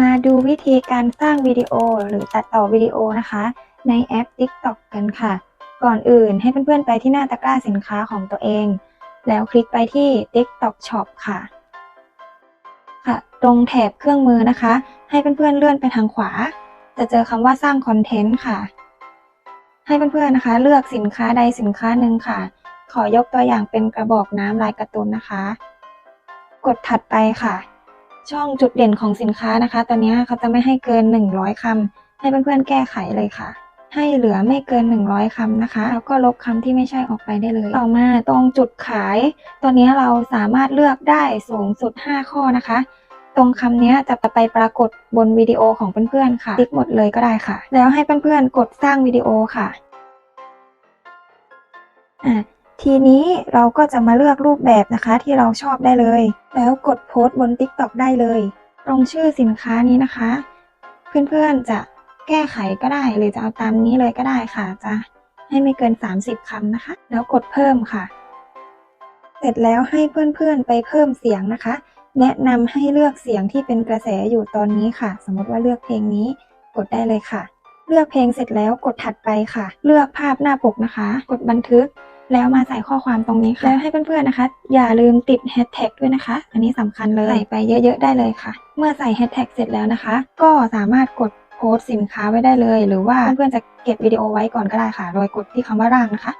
มาดูวิธีการสร้างวิดีโอหรือตัดต่อวิดีโอนะคะ ในแอป TikTok กันค่ะ ก่อนอื่นให้เพื่อนๆไปที่หน้าตะกร้าสินค้าของตัวเอง แล้วคลิกไปที่ TikTok Shop ค่ะ ค่ะ ตรงแถบเครื่องมือนะคะ ให้เพื่อนๆเลื่อนไปทางขวา จะเจอคำว่าสร้างคอนเทนต์ค่ะ ให้เพื่อนๆนะคะ เลือกสินค้าใดสินค้าหนึ่งค่ะ ขอยกตัวอย่างเป็นกระบอกน้ำลายการ์ตูนนะคะ กดถัดไปค่ะ ช่องจุดเด่นของสินค้านะคะ ตอนนี้เขาจะไม่ให้เกิน 100คำให้เพื่อนๆแก้ไขเลยค่ะ ให้เหลือไม่เกิน 100คำนะคะ แล้วก็ลบคำที่ไม่ใช่ออกไปได้เลย ต่อมาตรงจุดขาย ตัวนี้เราสามารถเลือกได้สูงสุด 5 ข้อนะคะ ตรงคำนี้จะไปปรากฏบนวิดีโอของเพื่อนๆค่ะ คลิกหมดเลยก็ได้ค่ะ แล้วให้เพื่อนๆกดสร้างวิดีโอค่ะอะ ทีนี้เราก็จะมาเลือกรูปแบบนะคะที่เราชอบได้เลย แล้วกดโพสต์บน TikTok ได้เลย ตรงชื่อสินค้านี้นะคะ เพื่อนๆจะแก้ไขก็ได้หรือจะเอาตามนี้เลยก็ได้ค่ะ จะให้ไม่เกิน 30คำนะคะ แล้วกดเพิ่มค่ะ เสร็จแล้วให้เพื่อนๆไปเพิ่มเสียงนะคะ แนะนำให้เลือกเสียงที่เป็นกระแสอยู่ตอนนี้ค่ะ สมมติว่าเลือกเพลงนี้กดได้เลยค่ะ เลือกเพลงเสร็จแล้วกดถัดไปค่ะ เลือกภาพหน้าปกนะคะ กดบันทึก แล้วมาใส่ข้อความตรงนี้ค่ะ แล้วให้เพื่อนๆนะคะ อย่าลืมติดแฮชแท็กด้วยนะคะ อันนี้สำคัญเลยใส่ไปเยอะๆได้เลยค่ะ เมื่อใส่แฮชแท็กเสร็จแล้วนะคะ ก็สามารถกดโพสต์สินค้าไว้ได้เลย หรือว่าเพื่อนๆจะเก็บวิดีโอไว้ก่อนก็ได้ค่ะ โดยกดที่คำว่าร่างนะคะ